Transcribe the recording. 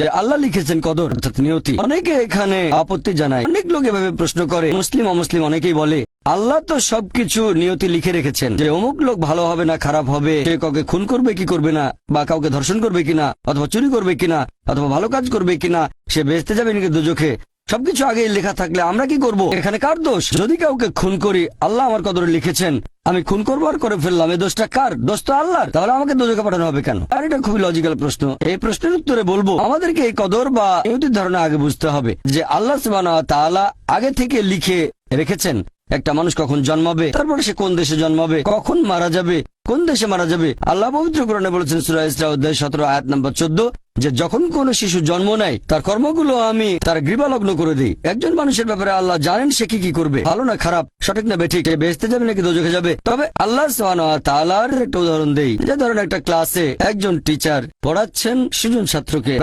যে আল্লাহ লিখেছেন কদর, অর্থাৎ নিয়তি। অনেকে এখানে আপত্তি জানায়। অনেক লোক এভাবে প্রশ্ন করে। মুসলিম, অমুসলিম অনেকেই বলে, আল্লাহ তো সবকিছু নিয়তি লিখে রেখেছেন। যে অমুক লোক ভালো হবে না, খারাপ হবে, সে কাউকে খুন করবে কি করবে না, বা কাউকে ধর্ষণ করবে কিনা, অথবা চুরি করবে কিনা, অথবা ভালো কাজ করবে কিনা, সে বেঁচতে যাবে নাকি দুজখে সবকিছু আগে লেখা থাকলে আমরা কি করব? এখানে কার দোষ? যদি কাউকে খুন করি, আল্লাহ আমার কদরে লিখেছেন আমি খুন করব আর করে ফেললাম। এই দোষটা কার? দোষ তো আল্লাহর। তাহলে আমাকে দোজকে পাঠানো হবে কেন? আর এটা খুবই লজিক্যাল প্রশ্ন। এই প্রশ্নের উত্তরে বলব, আমাদেরকে এই কদর বা এই ধারণা আগে বুঝতে হবে যে আল্লাহ তালা আগে থেকে লিখে রেখেছেন, একটা মানুষ কখন জন্মাবে, তারপরে সে কোন দেশে জন্মাবে, কখন মারা যাবে কোন দেশে মারা যাবে? আল্লাহ পবিত্র কোরআনে বলেছেন সুরা ইসরা অধ্যায় সতেরো, আয়াত নম্বর চোদ্দ, যে যখন কোন শিশু জন্ম নেয়, তার কর্মগুলো আমি তার গৃবালগ্ন করে দিই। একজন মানুষের ব্যাপারে আল্লাহ জানেন সে কি কি করবে। ভালো না খারাপ? সঠিক না বেঠিক? বেসতে যাবে নাকি দোজখে যাবে? তবে আল্লাহ তালার একটা উদাহরণ দেই। যে ধরেন একটা ক্লাসে একজন টিচার পড়াচ্ছেন সুজন ছাত্রকে।